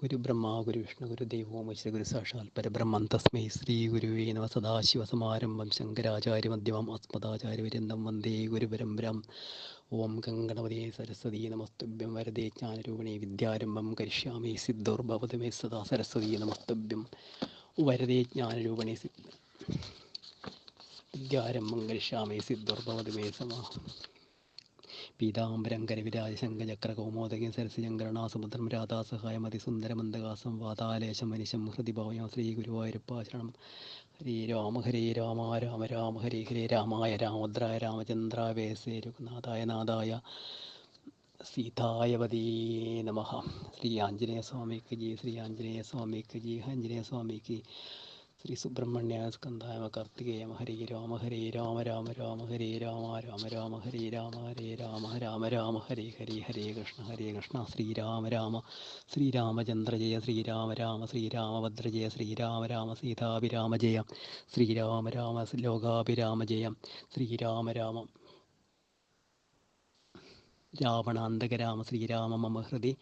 ഗുരു ബ്രഹ്മ ഗുരു വിഷ്ണു ഗുരു ദൈവോ മശ്ര ഗുരു സാക്ഷാൽ പരബ്രഹ്മം തസ്മൈ ശ്രീ ഗുരുവേ നമ സദാശിവസമാരംഭം ശങ്കരാചാര്യമധ്യമം അസ്മദാചാര്യപര്യന്തം വന്ദേ ഗുരുപരമ്പരം. ഓം ഗംഗണപതി സരസ്വതി നമസ്തുഭ്യം. വരദേ ജ്ഞാനരൂപിണി വിദ്യാരംഭം കരിഷ്യാമി സിദ്ധോർഭവതമേ സദാ സരസ്വതി നമസ്തുഭ്യം. വരദേ ജ്ഞാനരൂപിണി വിദ്യാരംഭം കരിഷ്യാമി സിദ്ധോർഭവതമേ സമാ പീതാംബരം കരവിരാജ ശങ്കചക്ര കൗമോദകം സരസിജങ്കരണാസുഭദ്രം രാധാസഹായം അതിസുന്ദരമന്ദകാസം വാതാലേശം മനുഷ്യം ഹൃദിഭാവയം ശ്രീ ഗുരുവായൂരപ്പാശരണം ഹരേ രാമ ഹരേ രാമ രാമ രാമ ഹരേ ഹരേ രാമായ രാമഭദ്രായ രാമചന്ദ്രാവേസേ രഘുനാഥായ നാഥായ സീതായവതീ നമ. ശ്രീ ആഞ്ജനേയ സ്വാമിക്ക് ജി ശ്രീ ആഞ്ജനേയ സ്വാമിക്ക് ജി ആഞ്ജനേയ സ്വാമിക്ക് ശ്രീ സുബ്രഹ്മണ്യ സ്കന്ധായ കാർത്തികേയ ഹരേ രാമ ഹരേ രാമ രാമ രാമ ഹരേ രാമ രാമ രാമ ഹരേ രാമ ഹരേ രാമ രാമ രാമ ഹരേ ഹരേ ഹരേ കൃഷ്ണ ഹരേ കൃഷ്ണ ശ്രീരാമ രാമ ശ്രീരാമചന്ദ്ര ജയ ശ്രീരാമ രാമ ശ്രീരാമഭദ്ര ജയ ശ്രീരാമ രാമ സീതാഭിരാമ ജയ ശ്രീരാമ രാമ ലോകാഭിരാമ ജയ ശ്രീരാമ രാമ രാവണാന്തകരാമ ശ്രീരാമ മമ ഹൃദി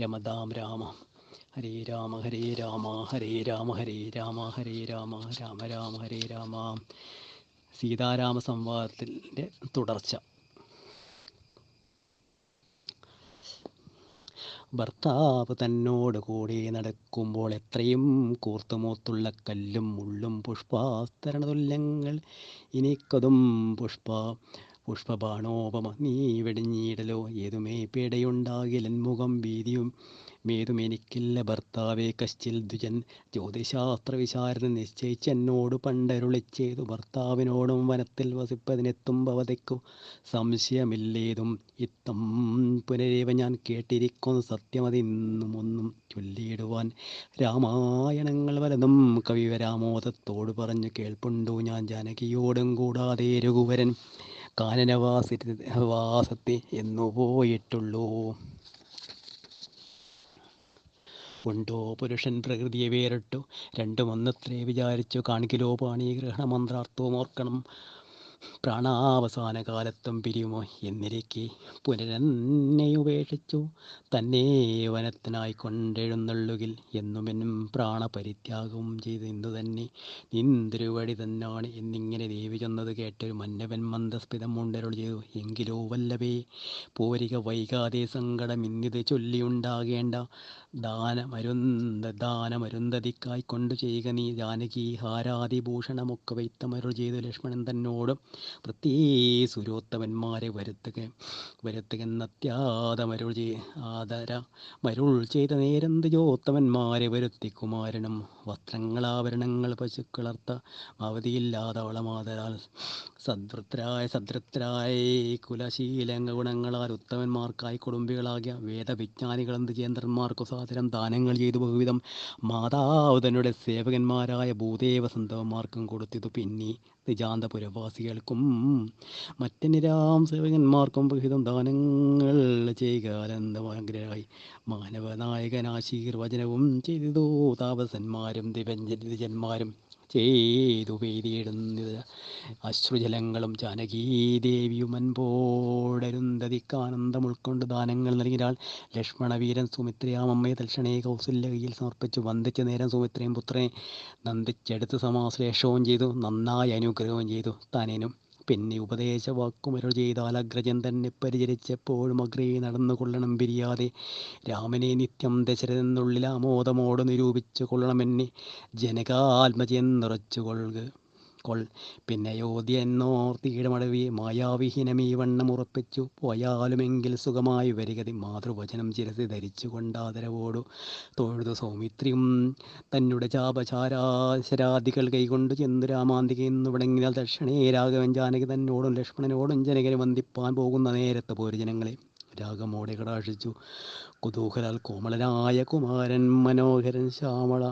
രമതാം രാമ ഹരേ രാമ ഹരേ രാമ ഹരേ രാമ ഹരേ രാമ ഹരേ രാമ രാമ രാമ ഹരേ രാമ. സീതാരാമ സംവാദത്തിന്റെ തുടർച്ച. ഭർത്താവ് തന്നോട് കൂടി നടക്കുമ്പോൾ എത്രയും കൂർത്തുമൂത്തുള്ള കല്ലും മുള്ളും പുഷ്പാസ്തരണതുല്യങ്ങൾ ഇനിക്കതും പുഷ്പ പുഷ്പബാണോപമ. നീ വെടിഞ്ഞിടലോ ഏതുമേ പേടയുണ്ടാകിലൻ മുഖം ഭീതിയും മേതുമെനിക്കില്ല ഭർത്താവേ കശ്ചിൽ ദ്വിജൻ ജ്യോതിശാസ്ത്ര വിശാരദ നിശ്ചയിച്ച് എന്നോട് പണ്ടരുളി ചെയ്തു. ഭർത്താവിനോടും വനത്തിൽ വസിപ്പതിനെത്തും ഭവതയ്ക്കു സംശയമില്ലേതും? ഇത്തം പുനരേവ ഞാൻ കേട്ടിരിക്കുന്നു. സത്യമതിന്നും ഒന്നും ചൊല്ലിയിടുവാൻ രാമായണങ്ങൾ വലതും കവിവരാമോദത്തോട് പറഞ്ഞു കേൾപ്പുണ്ടു? ഞാൻ ജാനകിയോടും കൂടാതെ രഘുവരൻ കാനനവാസി വാസത്തെ എന്നു പോയിട്ടുള്ളൂ. ഉണ്ടോ പുരുഷൻ പ്രകൃതിയെ വേറിട്ടു. രണ്ടും ഒന്നത്രേ വിചാരിച്ചു. കാണിക്കലോ പാണി ഗ്രഹണമന്ത്രാർത്ഥവും ഓർക്കണം. പ്രാണാവസാന കാലത്തും പിരിയുമോ എന്നിരിക്കെ പുനരന്നെ ഉപേക്ഷിച്ചു തന്നെ വനത്തിനായി കൊണ്ടെഴുന്നള്ളുകിൽ എന്നുമെന്നും പ്രാണപരിത്യാഗവും ചെയ്ത് ഇന്നു തന്നെ നിന്തിരുവടി തന്നാണ് എന്നിങ്ങനെ ദേവി ചെന്നത് കേട്ടൊരു മന്നവൻ മന്ദസ്ഫിതം മുണ്ടരുൾ ചെയ്തു. എങ്കിലോ വല്ലവേ പോരിക വൈകാതെ സങ്കടം ഇന്നിത് ചൊല്ലിയുണ്ടാകേണ്ട. ദാനമരുന്ത ദാനമരുന്തതിക്കായി കൊണ്ടു ചെയ്യുക നീ ജാനകി ഹാരാതിഭൂഷണമൊക്കെ വൈത്തമരുൾ ചെയ്തു ലക്ഷ്മണൻ തന്നോടും പ്രത്യേ സുരോത്തമന്മാരെ വരുത്തുക അത്യാത ചെയ് ആദര മരുൾ ചെയ്ത നേരം ദ്യോത്തമന്മാരെ വരുത്തി. കുമാരനും വസ്ത്രങ്ങളാഭരണങ്ങൾ പശുക്കളർത്ത അവധിയില്ലാതവളമാതരാൽ സദ്വൃത്തരായ സദ്വൃത്തരായ കുലശീലങ്ങ ഗുണങ്ങളാൽ ഉത്തമന്മാർക്കായി കുടുംബികളാകിയ വേദവിജ്ഞാനികളും ദ്വിജേന്ദ്രന്മാർക്കു സാധനം ദാനങ്ങൾ ചെയ്തു ബഹുവിധം മാതാവ് സേവകന്മാരായ ഭൂദേവ സന്തവന്മാർക്കും കൊടുത്തിതു. പിന്നെ നിജാന്തപുരവാസികൾക്കും മറ്റ് നിരാം സേവകന്മാർക്കും വിഹിതം ദാനങ്ങൾ ചെയ്യുക. മാനവനായകൻ ആശീർവചനവും ചെയ്തു താപസന്മാരും ദിവഞ്ജന്മാരും ചെയ്തു പെയ്തിടുന്നത് അശ്രുജലങ്ങളും ജാനകീദേവിയും അൻപോടരുന്തതിക്കാനന്ദം ഉൾക്കൊണ്ട് ദാനങ്ങൾ നൽകിയാൽ ലക്ഷ്മണവീരൻ സുമിത്രയാമമ്മയെ തൽക്ഷണേ കൗസല്യയിൽ സമർപ്പിച്ചു. വന്ദിച്ച നേരം സുമിത്രയും പുത്രനെ നന്ദിച്ചെടുത്ത് സമാശ്ലേഷവും ചെയ്തു. നന്നായി അനുഗ്രഹവും ചെയ്തു. താനേനും പിന്നെ ഉപദേശ വാക്കുമരുൾ ചെയ്താൽ അഗ്രജൻ തന്നെ പരിചരിച്ചപ്പോഴും നടന്നു കൊള്ളണം പിരിയാതെ. രാമനെ നിത്യം ദശരഥെന്നുള്ളിൽ ആമോദമോട് നിരൂപിച്ചു കൊള്ളണമെന്നെ ജനകാത്മജൻ നിറച്ചു കൊള്ളുക കൊൾ പിന്നെ മായാവിഹീനം മായാവിഹീനമീ വണ്ണം ഉറപ്പിച്ചു. പോയാലുമെങ്കിൽ സുഖമായി വരികതി. മാതൃവചനം ചിരത്തി ധരിച്ചു കൊണ്ടാദരവോടു തൊഴുതു സൗമിത്രിയും. തന്നുടെ ചാപചാരാശരാദികൾ കൈകൊണ്ട് ചെന്നു രാമാന്തിക എന്ന് ദക്ഷിണേ രാഘവൻ ജാനകി തന്നോടും ലക്ഷ്മണനോടും ജനകരെ വന്ദിപ്പാൻ പോകുന്ന നേരത്തെ പോരുജനങ്ങളെ രാഗമോടെ കടാക്ഷിച്ചു കുതൂഹലാൽ കോമളനായ കുമാരൻ മനോഹരൻ ശ്യാമള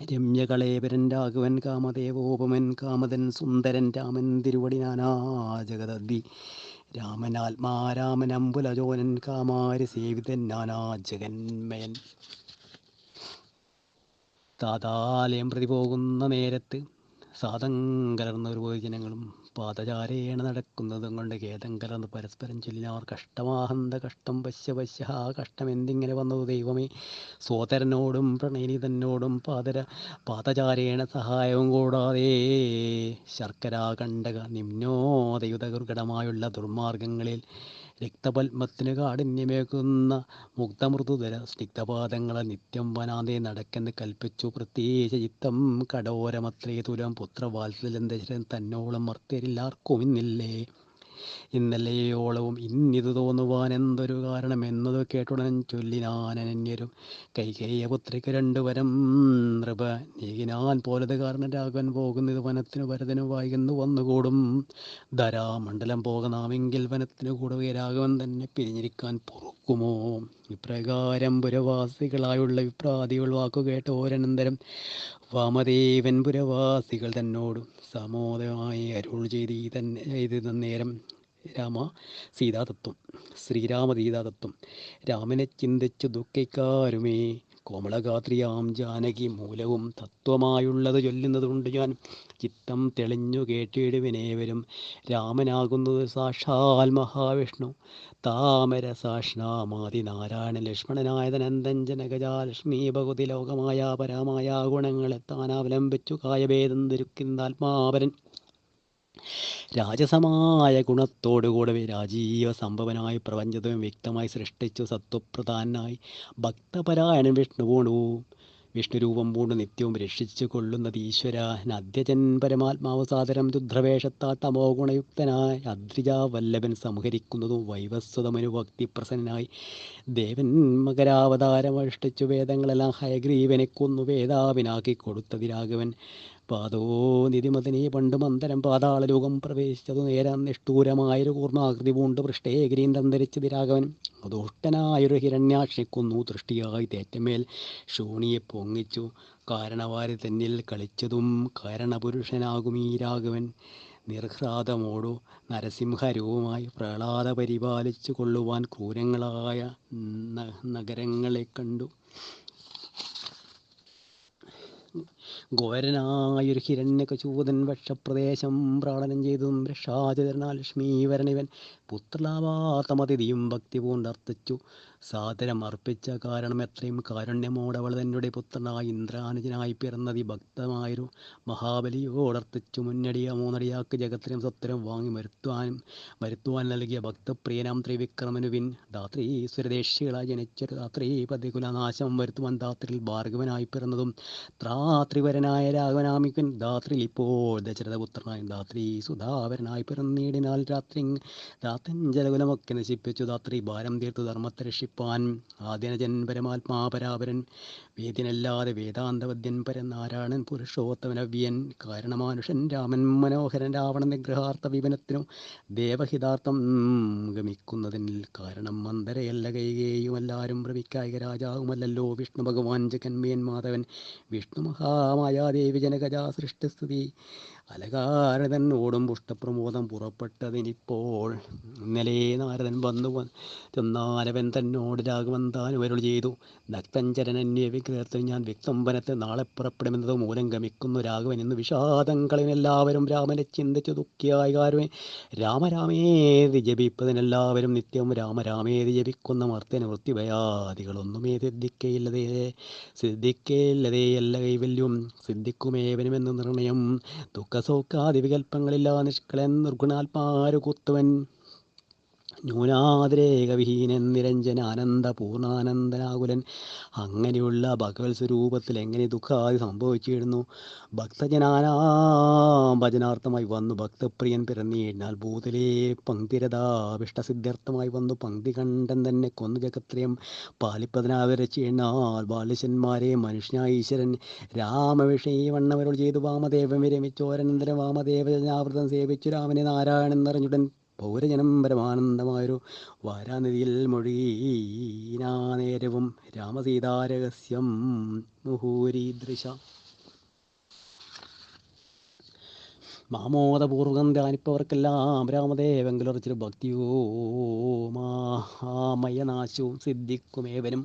രമ്യകളേവരൻ രാഘവൻ കാമദേവോപമൻ കാമതൻ സുന്ദരൻ രാമൻ തിരുവടി നാനാ രാമനാത്മാ രാമൻ അമ്പുലജോനൻ കാമാരി സേവിതൻ നാനാ ജഗന്മയൻ. താതാലയം പ്രതി പോകുന്ന നേരത്ത് സാധം കലർന്ന ഒരു ജനങ്ങളും പാദചാരേണ നടക്കുന്നതും കൊണ്ട് ഖേദം കലർന്ന് പരസ്പരം ചൊല്ലിനവർ കഷ്ടമാഹന്ത കഷ്ടം പശ്യ പശ്യ ആ കഷ്ടം എന്തിങ്ങനെ വന്നത് ദൈവമേ? സോദരനോടും പ്രണയനിതനോടും പാദര പാദചാരേണ സഹായവും കൂടാതെ ശർക്കരാ കണ്ടക നിമ്നോദയുത ദുർഘടമായുള്ള ദുർമാർഗങ്ങളിൽ രക്തപത്മത്തിന് കാഠിന്യമേകുന്ന മുക്തമൃദുതര സ്നിഗ്ധപാദങ്ങളെ നിത്യം വനാതെ നടക്കെന്ന് കൽപ്പിച്ചു പ്രത്യേകിച്ച് ചിത്തം. കടോരമത്രേ തുലം പുത്രവാത്സല്യം ദശരൻ തന്നോളം മർത്യരില്ലാർക്കും ഇന്നില്ലേ. ഇന്നലെയോളവും ഇന്നിത് തോന്നുവാൻ എന്തൊരു കാരണം എന്നത് കേട്ടുടൻ ചൊല്ലിനാനന്യരും കൈകേയ പുത്രിക്ക് രണ്ടുവരം നൃപ. നീകിനാൻ പോലത് കാരണം രാഘവൻ പോകുന്നത് വനത്തിനു വരതിനു വായിക്കുന്നു വന്നുകൂടും. ധരാമണ്ഡലം പോകണമെങ്കിൽ വനത്തിനു കൂടുക രാഘവൻ തന്നെ പിരിഞ്ഞിരിക്കാൻ പൊറുക്കുമോ ഇപ്രകാരം പുരവാസികളായുള്ള വിപ്രാതികൾ വാക്കുകേട്ട ഓരനന്തരം വാമദേവൻ പുരവാസികൾ തന്നോട് സമോദമായി അരുൾ ചെയ്ത് തന്നെ ചെയ്ത് നേരം രാമ സീതാതത്വം ശ്രീരാമ സീതാതത്വം. രാമനെ ചിന്തിച്ചു ദുഃഖിക്കാരുമേ? കോമളഗാത്രിയാം ജാനകി മൂലവും തത്വമായുള്ളത് ചൊല്ലുന്നതുകൊണ്ട് ഞാൻ ചിത്തം തെളിഞ്ഞു കേട്ടിടുവിനേവരും രാമനാകുന്നത് സാക്ഷാൽ മഹാവിഷ്ണു. താമര സാഷ്ണാമാതി നാരായണ ലക്ഷ്മണനായതനന്ദൻ ജനകജാലക്ഷ്മി ഭഗവതി ലോകമായ പരമായ ഗുണങ്ങളെ താൻ അവലംബിച്ചു കായഭേദം ധരിക്കുന്ന ആത്മാവരൻ രാജസമായ ഗുണത്തോടുകൂടെ രാജീവ സംഭവനായി പ്രപഞ്ചത്വം വ്യക്തമായി സൃഷ്ടിച്ചു സത്വപ്രധാനായി. ഭക്തപരായണൻ വിഷ്ണുവോണു വിഷ്ണുരൂപം പൂണ്ട് നിത്യവും രക്ഷിച്ചു കൊള്ളുന്നത് ഈശ്വര. നദ്യജൻ പരമാത്മാവ് സാദരം രുദ്രവേഷത്താൽ തമോ ഗുണയുക്തനായി. അദ്രിജ വല്ലഭൻ സംഹരിക്കുന്നതും വൈവസ്വതമനുഭക്തി പ്രസന്നനായി ദേവൻ മകരാവതാരം അനുഷ്ഠിച്ചു വേദങ്ങളെല്ലാം ഹയഗ്രീവനെ കൊന്നു വേദാവിനാക്കി കൊടുത്തതി രാഘവൻ പാദോ പണ്ട് മന്ദരം പാതാളലോകം പ്രവേശിച്ചതു നേരം നിഷ്ഠൂരമായൊരു കൂർമാകൃതി പൂണ്ട് പൃഷ്ടേ ഗിരീന്ദ്രൻ ധരിച്ചത് രാഘവൻ ദുഷ്ടനായൊരു ഹിരണ്യാക്ഷിക്കുന്നു ദൃഷ്ടിയായി തേറ്റമേൽ ശൂണിയെ പൊങ്ങിച്ചു. കാരണവാരി തന്നിൽ കളിച്ചതും കാരണപുരുഷനാകും ഈ രാഘവൻ. നിർഹ്രാദമോടു നരസിംഹരൂപമായി പ്രഹ്ലാദ പരിപാലിച്ചു കൊള്ളുവാൻ ക്രൂരങ്ങളായ നഗരങ്ങളെ കണ്ടു. ഘോരനായൊരു ഹിരണ്യകശൂതൻ വക്ഷപ്രദേശം പ്രാണനം ചെയ്തും രക്ഷാചരണ ലക്ഷ്മീവരണിവൻ പുത്രലാഭാത്തമതിഥിയും ഭക്തി പൂണ്ടർത്തിച്ചു. സാദരം അർപ്പിച്ച കാരണം എത്രയും കാരുണ്യമോടവൾ തന്നുടെ പുത്രനായി ഇന്ദ്രാനുജനായി പിറന്നതി ഭക്തമായൊരു മഹാബലിയോടർത്തിച്ചു. മുന്നടിയ മൂന്നടിയാക്ക് ജഗത്തിനും സ്വത്തരം വാങ്ങി വരുത്തുവാനും വരുത്തുവാൻ നൽകിയ ഭക്തപ്രിയനാം ത്രിവിക്രമനുവിൻ ധാത്രി സുരദേശികളായി ജനിച്ചൊരു ധാത്രി പതികുലനാശം വരുത്തുവാൻ ധാത്രിയിൽ ഭാർഗവനായി പിറന്നതും ത്രാത്രിവരനായ രാഘവനാമിക്കൻ ധാത്രിയിൽ ഇപ്പോൾ ദശരഥപുത്രനായ ധാത്രി സുധാവരനായി പിറന്നീടിനാൽ രാത്രി രാത്തഞ്ചലകുലമൊക്കെ നശിപ്പിച്ചു. ധാത്രി ഭാരം തീർത്തു ധർമ്മത്തെ രക്ഷിപ്പാൻ. ആദ്യനജൻ പരമാത്മാപരാപരൻ. വേദിനല്ലാതെ വേദാന്തവദ്യൻ പരനാരായണൻ പുരുഷോത്തമനവ്യൻ. കാരണമാനുഷൻ രാമൻ മനോഹരൻ രാവണ നിഗ്രഹാർത്ഥ വിപനത്തിനും ദേവഹിതാർത്ഥം ഗമിക്കുന്നതിൽ കാരണം മന്ദരയല്ല. കൈകേയുമല്ലാരും ഭ്രമിക്കായിക രാജാവുമല്ലല്ലോ. വിഷ്ണു ഭഗവാൻ ജഗന്മേൻ മാധവൻ. വിഷ്ണു മഹാമായാദേവി ജനകജാ സൃഷ്ടിസ്ഥിതി അലകാരതൻ ഓടും പുഷ്ടപ്രമോദം പുറപ്പെട്ടതിനിപ്പോൾ. ഇന്നലെ നാരദൻ വന്നു ചെന്നാലവൻ തന്നോട് രാഘവൻ താൻ വരുൾ ചെയ്തു നക്തഞ്ചരനന്യ വിഗ്രഹത്തിൽ ഞാൻ വ്യക്തംബനത്തിൽ നാളെ പുറപ്പെടുമെന്നത് മൂലം ഗമിക്കുന്നു രാഘവൻ എന്ന് വിഷാദം എല്ലാവരും രാമനെ ചിന്തിച്ചു ദുഃഖിയായി രാമരാമേതി ജപിപ്പതിനെല്ലാവരും നിത്യം രാമരാമേതി ജപിക്കുന്ന മർത്തന വൃത്തിഭയാദികളൊന്നുമേ സിദ്ധിക്കയില്ലതേ. സിദ്ധിക്കയില്ലതേ എല്ലാ കൈവല്യം. സിദ്ധിക്കുമേവനുമെന്ന് നിർണയം. ദുഃഖസൗഖ്യാദി വികല്പങ്ങളില്ലാ നിഷ്കളൻ നിർഗുണാത്മാരു കുത്തുവൻ? ന്യൂനാതിരേകവിഹീനൻ നിരഞ്ജനാനന്ദ പൂർണാനന്ദനാകുലൻ അങ്ങനെയുള്ള ഭഗവത് സ്വരൂപത്തിൽ എങ്ങനെ ദുഃഖാദി സംഭവിച്ചിരുന്നു? ഭക്തജനാനാം ഭജനാർത്ഥമായി വന്നു. ഭക്തപ്രിയൻ പിറന്നിടിനാൽ ഭൂതലേ പങ്ക്തിരഥാഭിഷ്ടസിദ്ധ്യർത്ഥമായി വന്നു. പങ്ക്തി കണ്ടൻ തന്നെ കൊന്നു ജഗത്രയം പാലിപ്പതിനാവരച്ചിണ്ണാൽ ബാലിശന്മാരെ മനുഷ്യനായ ഈശ്വരൻ രാമവിഷയവണ്ണവരോട് ചെയ്തു വാമദേവൻ വിരമിച്ചോരനന്തരം വാമദേവജനാവൃതം സേവിച്ചു രാമനെ നാരായണൻ നിറഞ്ഞുടൻ പൗരജനം പരമാനന്ദമായൊരു വാരാനിധിയിൽ മൊഴീനാ നേരവും രാമസീതാരഹസ്യം മുഹൂരീദൃശ. മാമോദപൂർവകം ധ്യാനിപ്പവർക്കെല്ലാം രാമദേവൻ പുലർച്ചൊരു ഭക്തിയോ മഹാമയനാശവും സിദ്ധിക്കുമേവനും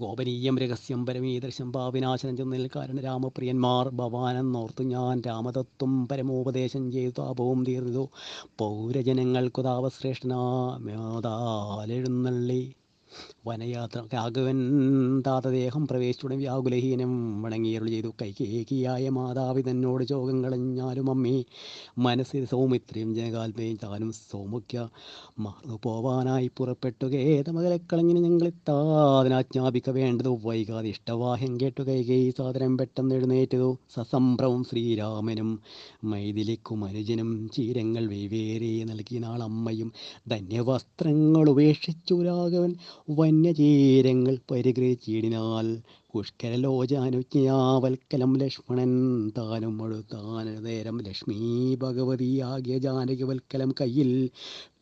ഗോപനീയം രഹസ്യം പരമീദർശം പാവിനാശനം ചെന്നിൽ കാരണം രാമപ്രിയന്മാർ ഭവാനെന്നോർത്തു ഞാൻ. രാമതത്വം പരമോപദേശം ചെയ്തു താപവും തീർന്നു പൗരജനങ്ങൾക്കു താപശ്രേഷ്ഠനാമേതാലെഴുന്നള്ളി വനയാത്ര താതദേഹം പ്രവേശിച്ചുടൻ വ്യാകുലഹീനം വണങ്ങിയരുൾ ചെയ്തു. കൈകേകിയായ മാതാവി തന്നോട് ചോകം കളഞ്ഞാലും അമ്മേ മനസ്സിൽ സൗമിത്രിയും ജനകാൽമയും താനും സൗമുഖ്യ മറന്നു പോവാനായി പുറപ്പെട്ടു. കേതമകലെ കളഞ്ഞിന് ഞങ്ങളിത്താതിനാജ്ഞാപിക്ക വേണ്ടതു. വൈകാതെ ഇഷ്ടവാഹ്യം കേട്ടു കൈകൈ സാധനം പെട്ടെന്ന് എഴുന്നേറ്റതു. സസംഭ്രവും ശ്രീരാമനും മൈഥിലിക്കും അനുജനും ചീരങ്ങൾ വെവേരെ നൽകിയ നാളമ്മയും ധന്യവസ്ത്രങ്ങൾ ഉപേക്ഷിച്ചു രാഘവൻ. വന്യചീരങ്ങൾ പരിഗ്രഹിച്ചിടിനാൽ പുഷ്കരലോചാനുജ്ഞയാവൽക്കലം ലക്ഷ്മണൻ താനും മുഴുത്താൻ നേരം ലക്ഷ്മി ഭഗവതിയാകിയ ജാനകിവൽക്കലം കയ്യിൽ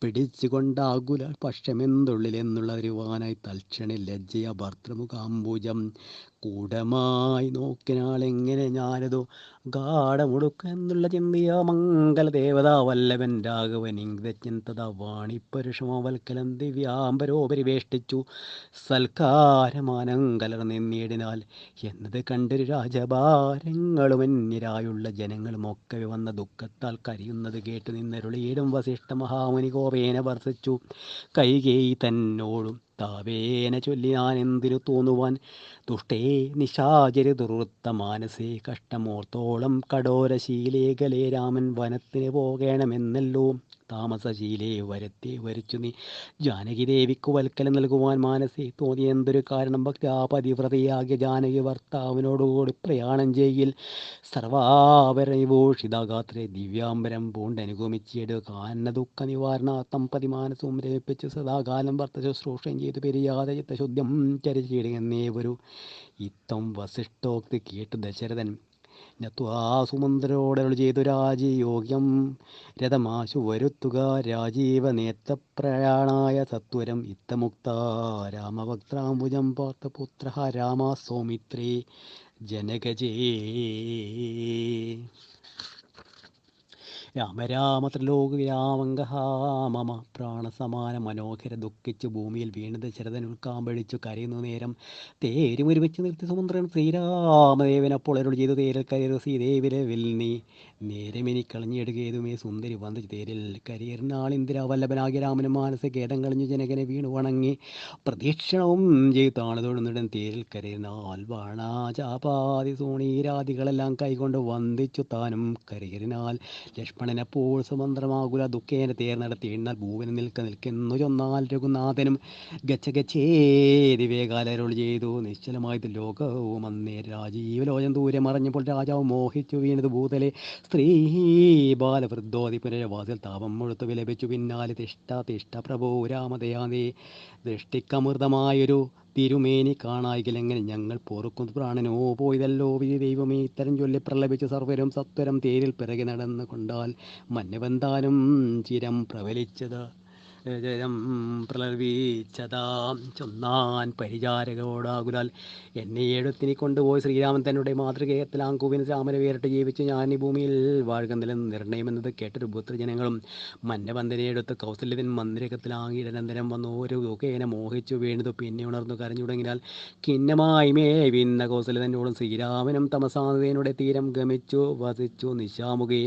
പിടിച്ചുകൊണ്ടാകുല പക്ഷമെന്തുള്ളിലെന്നുള്ള അറിവാനായി തൽക്ഷണ ലജ്ജയ ഭർത്തൃമുഖാംബുജം. കൂടമായി നോക്കിനാൾ എങ്ങനെ ഞാനതു ഗാഠമുടുക്കെന്നുള്ള ചിന്തയ മംഗളദേവതാ വല്ലവൻ രാഘവൻ തഥാ വാണിപ്പരുഷമവൽക്കലം ദിവ്യാംബരോപരിവേഷ്ടിച്ചു. സൽക്കാരമാനം കലർന്നിന്നിടിനാൽ എന്നത് അന്യരായുള്ള ജനങ്ങളും ഒക്കെ വന്ന ദുഃഖത്താൽ കരയുന്നത് കേട്ട് നിന്നരുളിയിടും വസിഷ്ഠ മഹാമുനി കോപേന വർദ്ധിച്ചു. കൈകേയി തന്നോടും താവേന ചൊല്ലി ഞാൻ എന്തിനു തോന്നുവാൻ? ദുഷ്ടേ നിശാചരി ദുർവൃത്ത മാനസേ കഷ്ടമോർത്തോളം കടോരശീലേഖലേ രാമൻ വനത്തിന് പോകണമെന്നല്ലോ. താമസശീലേ വരത്തെ വരച്ചു നീ. ജാനകി ദേവിക്ക് വൽക്കലം നൽകുവാൻ മാനസി തോന്നിയ എന്തൊരു കാരണം? ഭക്താപതിവ്രതയാകിയ ജാനകി ഭർത്താവിനോടുകൂടി പ്രയാണം ചെയ്യിൽ. സർവാഭരണവിഭൂഷിതാഗാത്രേ ദിവ്യാംബരം പൂണ്ടനുഗമിച്ചിട് കാന്ന ദുഃഖ നിവാരണാർത്ഥം പതിമാനസവും രമിപ്പിച്ച് സദാകാലം ഭർത്ത ശുശ്രൂഷം ചെയ്ത് പെരിയാതെ ചിത്തശുദ്ധ്യം ചരിച്ചിടുന്നേവരു ഇത്തം വസിഷ്ഠോക്തി കേട്ട് ദശരഥൻ നത്വാസുമന്ത്രോടരുൾ ചെയ്തു രാജയോഗ്യം രഥമാശു വരുത്തുക രാജീവ നേത്രപ്രയാണായ സത്വരം ഇത്തമുക്ത. രാമഭക്താംബുജം പാർത്ഥപുത്ര രാമ സൗമിത്രേ ജനകജേ. രാമ രാമ ത്രിലോക വിരാമംഗഹ മമ പ്രാണസമാന മനോഹര ദുഃഖിച്ചു ഭൂമിയിൽ വീണത് ശരതൻ ഉൾക്കാമ്പഴിച്ചു കരയുന്ന നേരം. തേരും ഒരുമിച്ച് നിർത്തി സുമന്ത്രൻ ശ്രീരാമദേവൻ അപ്പോൾ അരുൾ ചെയ്തു തേരിൽ കയറി വിൽ നീ. നേരമിനി കളഞ്ഞെടുകേതുമേ സുന്ദരി വന്നു തേരിൽ കരിയറിനാൾ ഇന്ദിര രാമന് മാനസ കേടം കളഞ്ഞു ജനകനെ വീണു വണങ്ങി. പ്രതീക്ഷണവും ചെയ്താണ് തൊഴുന്നിടൻ തേരിൽ കരയിരുന്നാൽ വാണാചാപാതി സോണീരാദികളെല്ലാം കൈകൊണ്ട് വന്ദിച്ചു താനും കരയറിനാൽ ലക്ഷ്മണനെപ്പോൾ സുമന്ത്രമാകുല ദുഃഖേന തേർ നടത്തി എണ്ണാൽ ഭൂവന് നിൽക്ക നിൽക്കുന്നു ചൊന്നാൽ രഘുനാഥനും ഗച്ച ചെയ്തു. നിശ്ചലമായത് ലോകവും അന്നേ രാജീവലോചം ദൂരെ മറിഞ്ഞപ്പോൾ രാജാവ് മോഹിച്ചു വീണത് ഭൂതലെ സ്ത്രീ ബാലവൃദ്ധോതി പുനരവാസിൽ താപം മുഴുത്തു വിലപിച്ചു. പിന്നാലെ തിഷ്ട തിഷ്ട പ്രഭോ രാമദയാനേ ദൃഷ്ടിക്കമൃതമായൊരു തിരുമേനി കാണായിലെങ്ങനെ ഞങ്ങൾ പൊറുക്കുന്നു പ്രാണനോ? പോയതല്ലോ വിധി ദൈവമേ ഇത്തരം ചൊല്ലി പ്രലപിച്ച് സർവരും സത്വരം തേരിൽ പിറകെ നടന്നു കൊണ്ടാൽ മന്നവന്താനും ചിരം പ്രവലിച്ചത്. ജയം പ്രലർവീച്ചതാം ചൊന്നാൻ പരിചാരകോടാകുലാൽ എന്നെ എഴുത്തിനി കൊണ്ടുപോയി ശ്രീരാമൻ തന്നുടെ മാതൃകേയത്തിലാങ്കുവിന് രാമനെ വേറിട്ട് ജീവിച്ച് ഞാൻ ഈ ഭൂമിയിൽ വാഴുകന്നിലും നിർണയമെന്നത് കേട്ടൊരു പുത്രജനങ്ങളും മന്നവന്ദനെ എടുത്ത് കൗസല്യവൻ മന്ദിരകത്തിലാങ്ങി നിരന്തരം വന്നു. ഒരു ദുഃഖേന മോഹിച്ചു വീണതു. പിന്നെ ഉണർന്നു കരഞ്ഞു തുടങ്ങിയാൽ കിന്നമായി മേവിന്ന കൗസല്യതന്നോടും ശ്രീരാമനും തമസാനതയുടെ തീരം ഗമിച്ചു വസിച്ചു നിശാമുകേ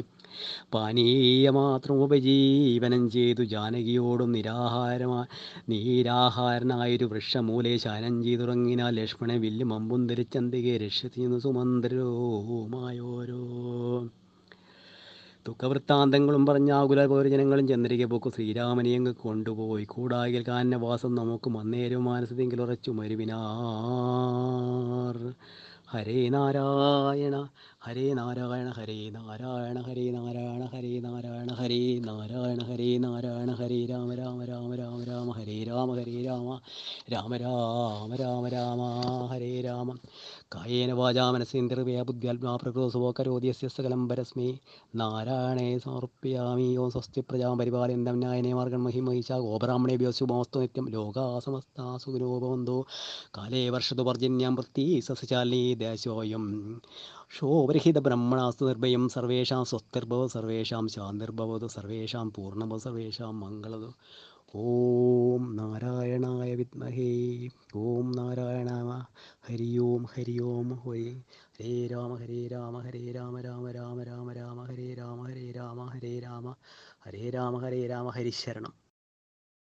പാനീയമാത്രം ഉപജീവനം ചെയ്തു. ജാനകിയോടും നിരാഹാരമാ നീരാഹാരനായൊരു വൃക്ഷമൂലെ ശാനം ചെയ്തുറങ്ങിനാൽ ലക്ഷ്മണെ വില്ല് മമ്പും ധരിച്ചന്തികെ രക്ഷിച്ചു സുമന്ത്രവുമായോരോ ദുഃഖവൃത്താന്തങ്ങളും പറഞ്ഞ ആകുല പൗരജനങ്ങളും ചന്ദ്രിക പോക്ക് ശ്രീരാമനെയങ്ങ് കൊണ്ടുപോയി. കൂടായിൽ കാനവാസം നമുക്ക് മന്നേരും മാനസതെങ്കിൽ ഉറച്ചു മരുവിനാർ ഹരേ നാരായണ ഹരേ നാരായണ ഹരേ നാരായണ ഹരേ നാരായണ ഹരേ നാരായണ ഹരേ നാരായണ ഹരേ നാരായണ ഹരേ രാമ രാമ രാമ രാമ രാമ ഹരേ രാമ ഹരേ രാമ രാമ രാമ രാമ രാമ ഹരേ രാമ. കായേന വാചാ മനസ്സേന്ദ്രവ്യാ ബുദ്ധ്യാത്മാ പ്രകൃതോ കരോദ്യസ്യ സകലം പരസ്മേ. നാരായണേ സമർപ്പയാമി ഓം സ്വസ്തി പ്രജാം പരിപാലയന്തം ന്യായനേ മാർഗം മഹിമഹിഷ ഗോബ്രാഹ്മണേഭ്യോ ശുഭമസ്തു നിത്യം. ലോകാ സമസ്താ സുഖിനോ ഭവന്തോ. കാലേ വർഷതു പർജന്യാം വൃത്തി സസ്യശാലിനീ ദേശോയം. ശോഭരഹിത ബ്രഹ്മണാസ്തു നിർഭയം. സർവേഷാം സ്വസ്തിർഭവ സർവേഷാം ശാന്തിർഭവതു. സർവേഷാം പൂർണഭവ സർവേഷാം മംഗളതു. ഓം നാരായണായ വിദ്മഹേ. ഓം നാരായണ ഹരി ഓം ഹരി ഓം ഹരി ഹരേ രാമ ഹരേ രാമ ഹരേ രാമ രാമ രാമ രാമ രാമ ഹരേ രാമ ഹരേ രാമ ഹരേ രാമ ഹരേ രാമ ഹരേ രാമ ഹരിശരണം.